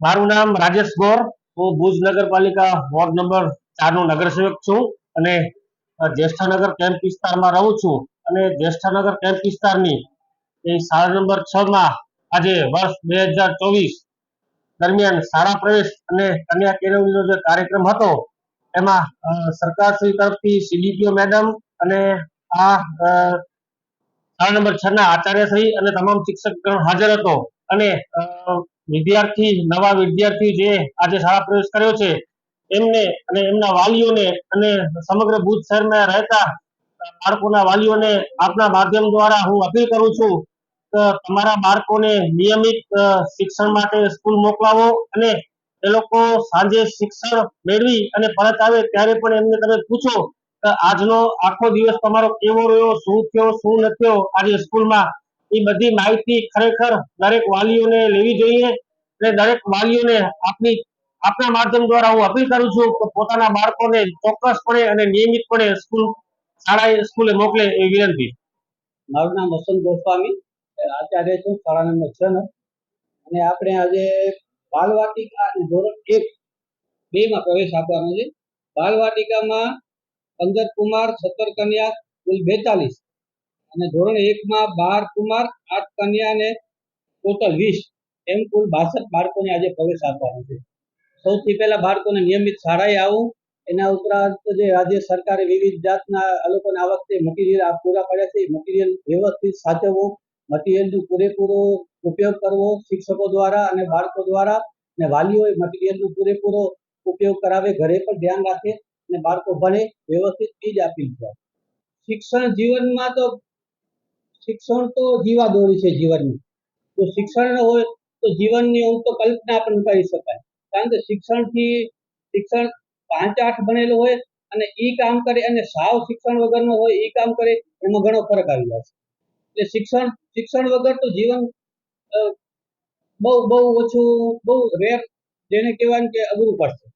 મારું નામ રાજેશ ગોર. હું ભુજ નગરપાલિકા વોર્ડ નંબર ચારનો નગરસેવક છું અને જ્યેષ્ઠનગર કેમ્પ વિસ્તારમાં રહું છું. અને જ્યેષ્ઠાનગર કેમ્પ વિસ્તારની એ શાળા નંબર છ માં આજે વર્ષ બે હજાર ચોવીસ દરમિયાન શાળા પ્રવેશ અને કન્યા કેળવણીનો જે કાર્યક્રમ હતો, એમાં સરકારશ્રી તરફથી સીડીપીઓ મેડમ અને આ શાળા નંબર છ ના આચાર્યશ્રી અને તમામ શિક્ષકગણ હાજર હતો. અને વિદ્યાર્થી, નવા વિદ્યાર્થી જે આજે શાળા પ્રવેશ કર્યો છે, એમને અને એમના વાલીઓને અને સમગ્ર ભુજ શહેરમાં રહેતા બાળકોના વાલીઓને આપના માધ્યમ દ્વારા હું અપીલ કરું છું કે તમારા બાળકોને નિયમિત શિક્ષણ માટે સ્કૂલ મોકલાવો અને એ લોકો સાંજે શિક્ષણ મેળવી અને પરત આવે ત્યારે પણ એમને તમે પૂછો કે આજનો આખો દિવસ તમારો કેવો રહ્યો, શું થયો, શું ન થયો આજે સ્કૂલમાં? એ બધી માહિતી ખરેખર દરેક વાલીઓને લેવી જોઈએ અને દરેક વાલીઓને આપની, આપના માધ્યમ દ્વારા હું અપીલ કરું છું કે પોતાના બાળકોને ચોક્કસપણે અને નિયમિતપણે સ્કૂલ, શાળાએ સ્કૂલે મોકલે એ વિનંતી. મારું નામ વસંત ગોસ્વામી આચાર્ય છું, શાળા નંબર છ નો. અને આપણે આજે બાલવાટિકા અને ધોરણ એક બે માં પ્રવેશ આપવાનો છે. બાલવાટિકામાં પંદર કુમાર, સત્તર કન્યા, કુલ બેતાલીસ. અને ધોરણ એકમાં બાર કુમાર આઠ કન્યા અને ટોટલ વીસ, એમ કુલ બાસઠ બાળકોને આજે પ્રવેશ આપવાનો છે. સૌથી પહેલા બાળકોને નિયમિત શાળાએ આવું, એના ઉપરાંત જે રાજ્ય સરકારે વિવિધ જાતના લોકોને આ વખતે મટીરિયલ પૂરા પાડ્યા છે મટીરિયલ વ્યવસ્થિત સાચવવું, મટીરિયલનો પૂરેપૂરો ઉપયોગ કરવો શિક્ષકો દ્વારા અને બાળકો દ્વારા અને વાલીઓએ મટીરિયલનો પૂરેપૂરો ઉપયોગ કરાવે, ઘરે પણ ધ્યાન રાખે અને બાળકો ભણે, વ્યવસ્થિત એ જ આપી દીધા શિક્ષણ જીવનમાં તો શિક્ષણ તો જીવાદોરી છે જીવનની. જો શિક્ષણ ન હોય તો જીવનની હું તો કલ્પના પણ કરી શકાય. કારણ કે શિક્ષણથી શિક્ષણ પાંચ આઠ ભણેલો હોય અને એ કામ કરે અને સાવ શિક્ષણ વગરનો હોય એ કામ કરે, એમાં ઘણો ફરક આવી જાય એટલે શિક્ષણ શિક્ષણ વગર તો જીવન બહુ બહુ ઓછું, બહુ રેર જેને કહેવાય કે અઘરું પડશે.